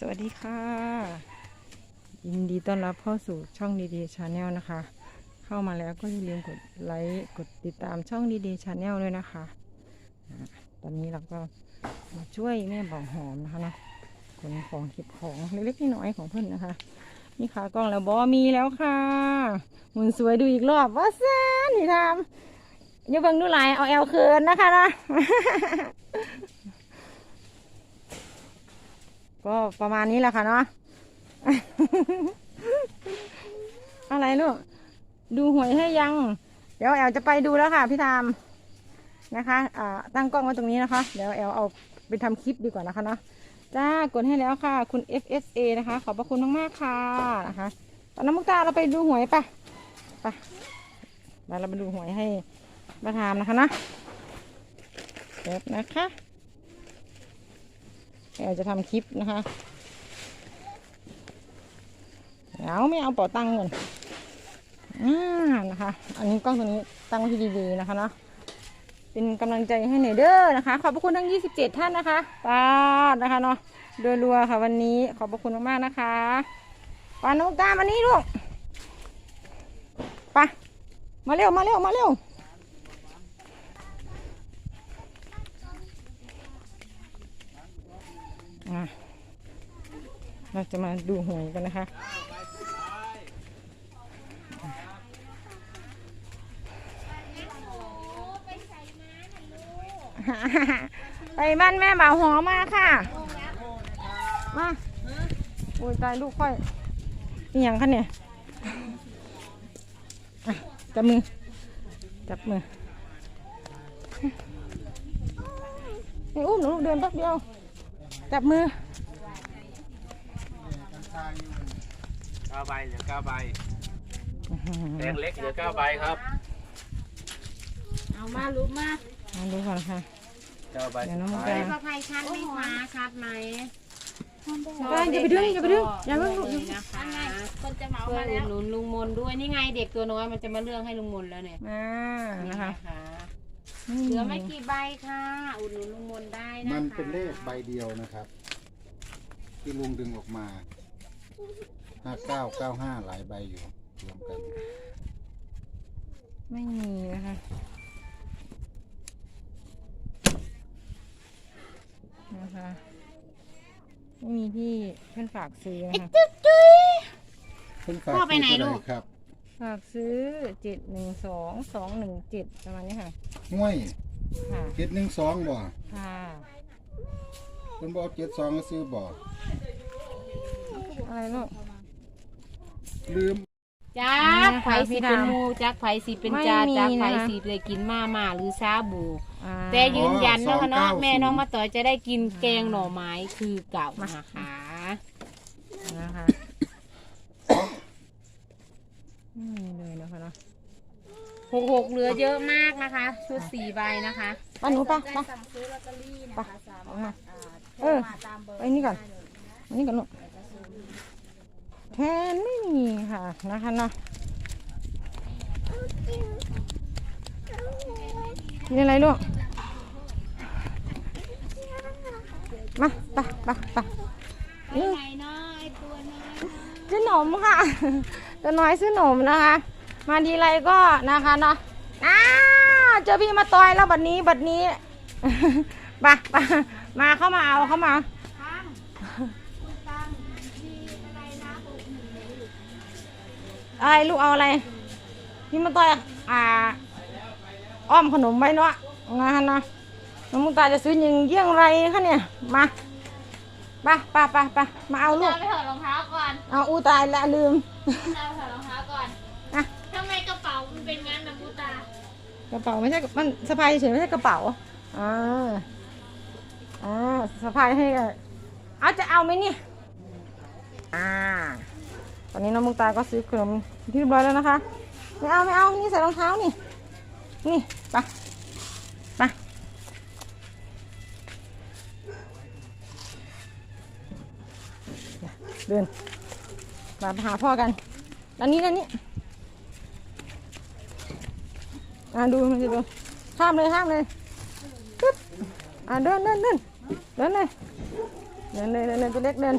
สวัสดีค่ะ ยินดีต้อนรับเข้าสู่ช่องดีดีชาแนลนะคะ เข้ามาแล้วก็อย่าลืมกดไลค์กดติดตามช่องดีดีชาแนลด้วยนะคะ ตอนนี้เราก็มาช่วยแม่บอกหอมนะคะเนาะขนของเก็บของเล็กๆน้อยๆของเพื่อนนะคะ นี่ค่ะกล้องแล้วบอมีแล้วค่ะหมุนสวยดูอีกรอบว่าแซ่นนี่ทำอย่าเบิ่งดูหลายเอาแอลเคินนะคะนะ ก็ประมาณนี้แหละค่ะเนาะ อะไรลูก ดูหวยให้ยัง เดี๋ยวแอลจะไปดูแล้วค่ะพี่ทามนะคะอ่าตั้งกล้องไว้ตรงนี้นะคะ เดี๋ยวแอลเอาไปทำคลิปดีกว่านะคะเนาะ จ้ากดให้แล้วค่ะ คุณ FSA นะคะ ขอบพระคุณมากๆค่ะนะคะ ตอนน้ำมุกตาเราไปดูหวยปะปเดี๋ยวเราไปดูหวยให้ประทามนะคะนะเดี๋ยวนะคะ แอลจะทำคลิปนะคะเอาไม่เอาเป๋าตังก่อนอ่านะคะ อันนี้กล้องตัวนี้ตั้งไว้ที่ดีๆนะคะเนาะเป็นกำลังใจให้หน่อยเด้อนะคะ ขอบพระคุณทั้ง 27 ท่านนะคะปาดนะคะเนาะโดยรัวค่ะวันนี้ขอบพระคุณมากๆนะคะปานุกตามานี่ลูกไปมาเร็วมาเร็วมาเร็ว อะ เราจะมาดูหวยกันนะคะ ไปบ้านแม่บ่าวหอมมาค่ะ มาโอ้ยตายลูกค่อยนี่ยังคะเนี่ยอะจับมือ จับมือให้อุ้มหนูลูกเดินแป๊บเดียว จับมือ เก้าใบเหลือเก้าใบแดงเล็กเหลือเก้าใบครับเอามาลุกมามาดูก่อนค่ะ เก้าใบเดี๋ยวน้องมุกไปดาพระภัยชัดไหมคะชัดไหมไปอย่าไปดึงอย่าไปดึงอย่าเพิ่งลูกเลยนะคะคนจะเหมาช่วยมาอุแล้ดวหนุนลุงมนด้วยนี่ไงเด็กตัวน้อยมันจะมาเรื่องให้ลุงมนแล้วเนี่ยอ่านะคะนี่เหลือไม่กี่ใบค่ะ อุดหนุนลุงมนได้นะคะมันเป็นเลขใบเดียวนะครับ ที่ลุงดึงออกมา ห้าเก้าเก้าห้าหลายใบอยู่รวมกันไม่มีนะคะนะคะไม่มีที่เพื่อนฝากซื้อนะคะเพิ่นฝากพ่อไปไหนซื้อลูกครับฝากซื้อเจ็ดหนึ่งสองสองหนึ่งเจ็ดประมาณนี้ค่ะห้วยค่ะเจ็ดหนึ่งสองบ่ค่ะเพิ่นบอกเจ็ดสองก็ซื้อบ่ อะไรลูก ลืมจักไผสีเป็นหมูจักไผสีเป็นจาไม่มีจักไผนะคะสีได้กินมาม่าหรือซาบู อ่า แต่ยืนยันนะคะเนาะแม่น้องมาต่อยจะได้กินแกงหน่อไม้คือเก่านะคะนะคะไม่มีเลยนะคะเนาะหกหกเหลือเยอะมากนะคะ ชุดสี่ใบนะคะไป้าหนูไป้าได้ป้าสั่งซื้อลอตเตอรี่นะคะสามารถอ่าโทเอรอมาตามเบอร์ไปนี่ก่อน อันนี้ก่อนลูก แทนไม่มีค่ะนะคะเนาะกินอะไรลูก มาไปไปไปนี่ไหนเนาะไอตัวน้อยซื้อหนมค่ะ ตัวน้อยซื้อหนมนะคะ มาทีไรก็นะคะเนาะอ้าวเจอพี่มาต่อยแล้วบัดนี้บัดนี้ไปไปมาเข้ามาเอาเข้ามา อะไรลูกเอาอะไร พี่มาต่อยอ่า อ้อมขนมไว้เนาะงานเนาะน้องมุกตาจะซื้อยิงเยี่ยงไรคะเนี่ย มาไปไปไปไปมาเอาลูกเอาไปถอดรองเท้าก่อนเอาอู้ตายละลืมเอาไปถอดรองเท้าก่อนอะทำไมกระเป๋ามันเป็นงั้นนะมูตา กระเป๋าไม่ใช่มันสะพายเฉยไม่ใช่กระเป๋าอ่าอ่าสะพายให้กับเอาจะเอาไหมเนี่ยอ่า ตอนนี้น้องมุกตาก็ซื้อขนมที่เรียบร้อยแล้วนะคะ ไม่เอาไม่เอา นี่ใส่รองเท้านี่ นี่ไปไปเดิน มาหาพ่อกันด้านนี้ด้านนี้อ่าดูมันจะดูข้ามเลยข้ามเลยปึ๊บอ่าเดินเดินเดินเดินเลยเดินเลยเดินเลยตัวเล็กเดิน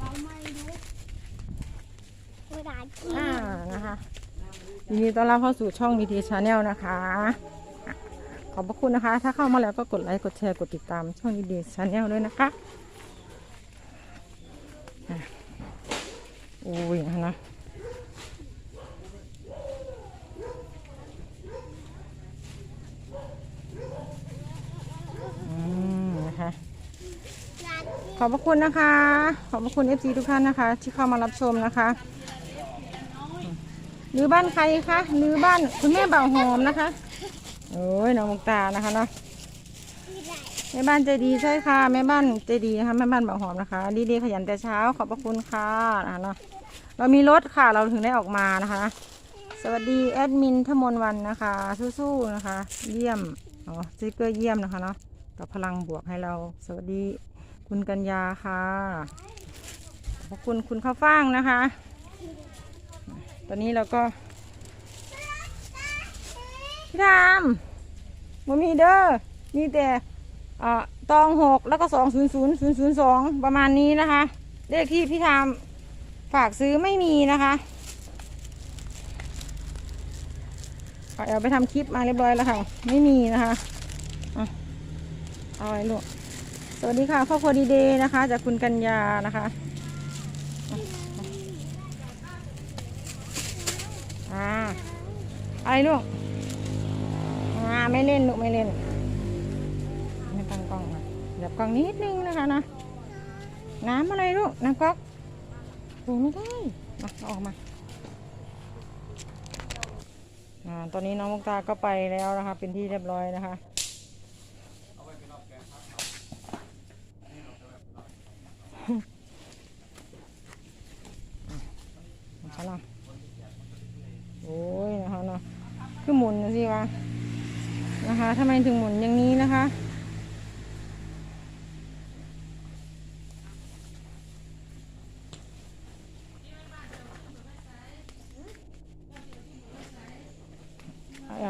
เว ลานอ่านะคะยินดีต้อนรับเข้าสู่ช่องมีทีชาแนลนะคะ ขอบพระคุณนะคะ ถ้าเข้ามาแล้วก็กดไลค์กดแชร์กดติดตามช่องดีดีชาแนลด้วยนะคะอะโอ้ยนะคะนะ อืมนะคะ ขอบพระคุณนะคะ ขอบพระคุณ FC ทุกท่านนะคะ ที่เข้ามารับชมนะคะ หรือบ้านใครคะหรือบ้านคุณแม่เบาหอมนะคะโอ้ยน้องมุกตานะคะเนาะแม่บ้านใจดีใช่ค่ะแม่บ้านใจดีนะคะแม่บ้านเบาหอมนะคะ ดีดีขยันแต่เช้าขอบพระคุณค่ะนะคะเนาะเรามีรถค่ะเราถึงได้ออกมานะคะ สวัสดีแอดมินทมนวันนะคะ สู้ๆนะคะ เยี่ยมอ๋อสติกเกอร์เยี่ยมนะคะเนาะกับพลังบวกให้เราสวัสดีคุณกัญญาค่ะขอบคุณคุณข้าวฟ่างนะคะ ตอนนี้เราก็พี่ทามมันมีเด้อมีแต่เออตองหกแล้วก็สองศูนย์ศูนย์ศูนย์ศูนย์สองประมาณนี้นะคะ เลขที่พี่ทามฝากซื้อไม่มีนะคะเอาไปทำคลิปมาเรียบร้อยแล้วค่ะ ไม่มีนะคะอะเอาไว้ลูก สวัสดีค่ะครอบครัวดีเดย์นะคะ จากคุณกัญญานะคะ อ่าอะไรลูกอ่าไม่เล่นลูกไม่เล่นไม่ตั้งกล้องนะเดี๋ยวกล้องนิดนึงนะคะนะน้ำอะไรลูกน้ำก๊อกโอ้ไม่ได้มาอออกมาอ่าตอนนี้น้องมุกตาก็ไปแล้วนะคะ เป็นที่เรียบร้อยนะคะนะคะเนาะโอ้ ยนะคะเนาะคือหมุนสิวะนะคะทำไมถึงหมุนอย่างนี้นะคะ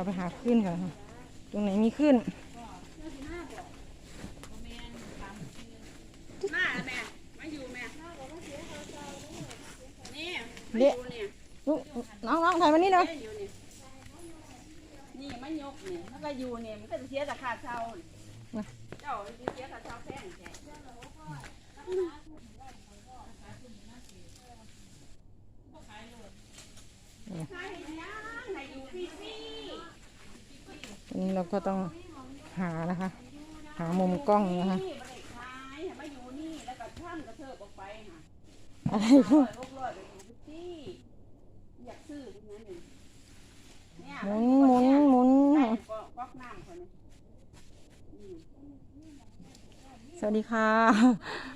เอาไปหาขึ้นก่อนค่ะ ตรงไหนมีขึ้น มาแม่มาอยู่แม่นี่ เดี๋ยวลูก น้องน้องถ่ายมานี่เนาะอยู่นี่นี่มันยกนี่มันก็อยู่นี่มันก็เสียแต่ค่าเช่าเจ้าเสียค่าเช่าแพงแท้อันนี้เราก็ต้องหานะคะ หามุมกล้องนะคะนี่บ่ได้ขายให้มาอยู่นี่แล้วก็ท่านกระเทิบออกไปค่ะอะไรร้ลูอก ซื้อทุนเนี่ยหมุนหมุนหมุนก๊อกน้ำคนสวัสดีค่ะ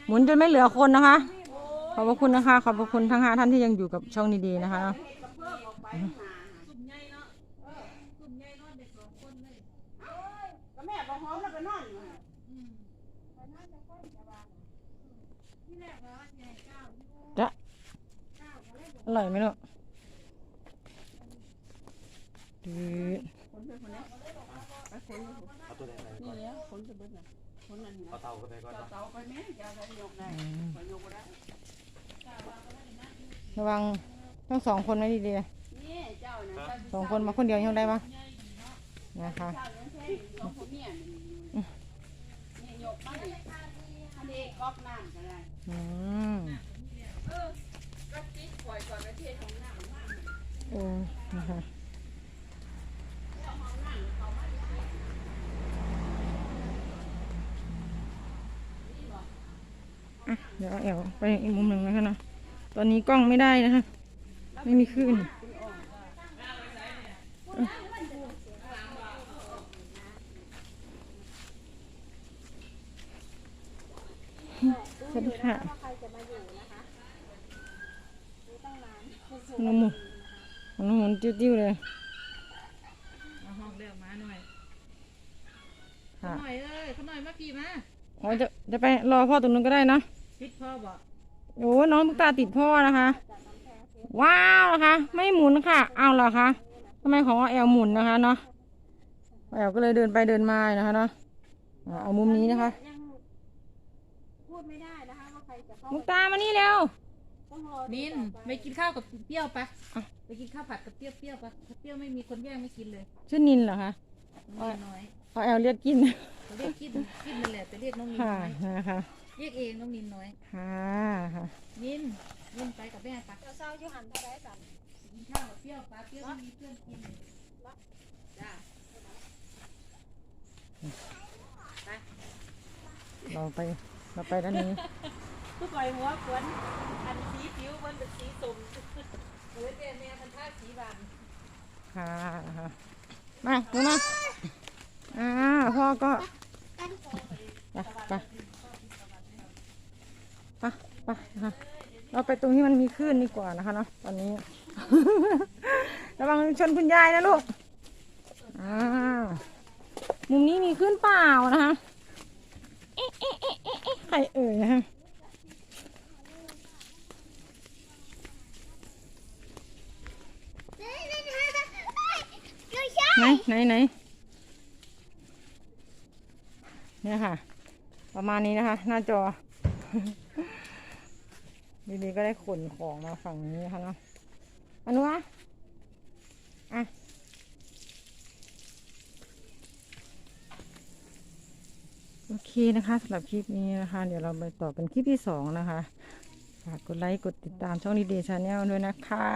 หมุนจนไม่เหลือคนนะคะ ขอบพระคุณนะคะ ขอบพระคุณทั้งห้าท่านที่ยังอยู่กับช่องดีๆนะคะจ้างหน้าก็แม่บอกหอมแล้วก็นอนอยู่ค่ะจะอร่อยไหมลูก ดืดคนไปคนนี้ไปคนนี้เอาตัวไหนไปนี่แล้วคนจะเบิดน่ะคนนั้นเอานะเตาก็ไปก่อนนะเตาไปแม่เจ้าไปยกได้ไปยกบ่ได้ระวังทั้งสองคนไว้ดีเจ้านะเจ้าๆสองคนมาคนเดียวยังได้ปะนะคะเจ้ายังแท้สองคนเนี่ยนี่ยกมาดิอันนี้ก๊อกน้ำก็ได้ อืม ก็ติ๊กปล่อยก่อนประเทศของน้ำน้ำ โอ้นะคะอะเดี๋ยวเอาแอวไปอีกมุมหนึ่งนะคะนะตอนนี้กล้องไม่ได้นะคะ ไม่มีคลื่นสวัสดีค่ะน้ำหมุนน้ำหมุนจิ้วๆเลยเอาห้องเรียกมาหน่อยค่ะหน่อยเอ้ยเขาหน่อยมาพี่มาอ๋อจะจะไปรอพ่อตรงนู้นก็ได้นะ พิดพ่อบอกโอ้น้องตุ๊กตาติดพ่อนะคะ ว้าวนะคะ ไม่หมุนค่ะ เอาเหรอคะทำไมของแอลหมุนนะคะเนาะแอลก็เลยเดินไปเดินมานะคะเนาะอ่าเอามุมนี้นะคะพูดไม่ได้นะคะว่าใครจะเข้ามุกตามานี่เร็วต้องรอมินไปกินข้าวกับเปรี้ยวปะไปกินข้าวผัดกับเปรี้ยวเปรี้ยวปะถ้าเปรี้ยวไม่มีคนแย่งไม่กินเลยชื่อนินเหรอคะน้องมินน้อยเอาแอลเรียกกินเขาเรียกกินกินนั่นแหละแต่เรียกน้องมินค่ะน้อยนะคะ เรียกเองน้องมินน้อย ค่ะค่ะมินมินไปกับแม่ปะเศร้าอยู่หันเท่าไรสันกินข้าวกับเปรี้ยวปะเปรี้ยวไม่มีเพื่อนกินจ้าเราไปเราไปด้านนี้ ผู้ปล่อยหัวขวนอันสีผิวมันเป็นสีส้มเฮ้ยแต่แม่มันท่าสีบานค่ะค่ะมาดูมาอ่าพ่อก็ไปไป ไปไปนะคะเราไปตรงที่มันมีคลื่นดีกว่านะคะเนาะตอนนี้ ระวังชนคุณยายนะลูกอ่ามุมนี้มีคลื่นเปล่านะคะเอ๊ะเอ๊ะเอ๊ะเอ๊ะเอ๊ะใครเอ่ยนะคะไหนไหนไหนเนี่ยค่ะ ประมาณนี้นะคะ หน้าจอ ดีๆก็ได้ขนของมาฝั่งนี้ค่ะเนาะอนุวะอะโอเคนะคะสำหรับคลิปนี้นะคะ เดี๋ยวเราไปต่อเป็นคลิปที่สองนะคะ ฝากกดไลค์ กดติดตามช่องดีเดชาแนลด้วยนะคะ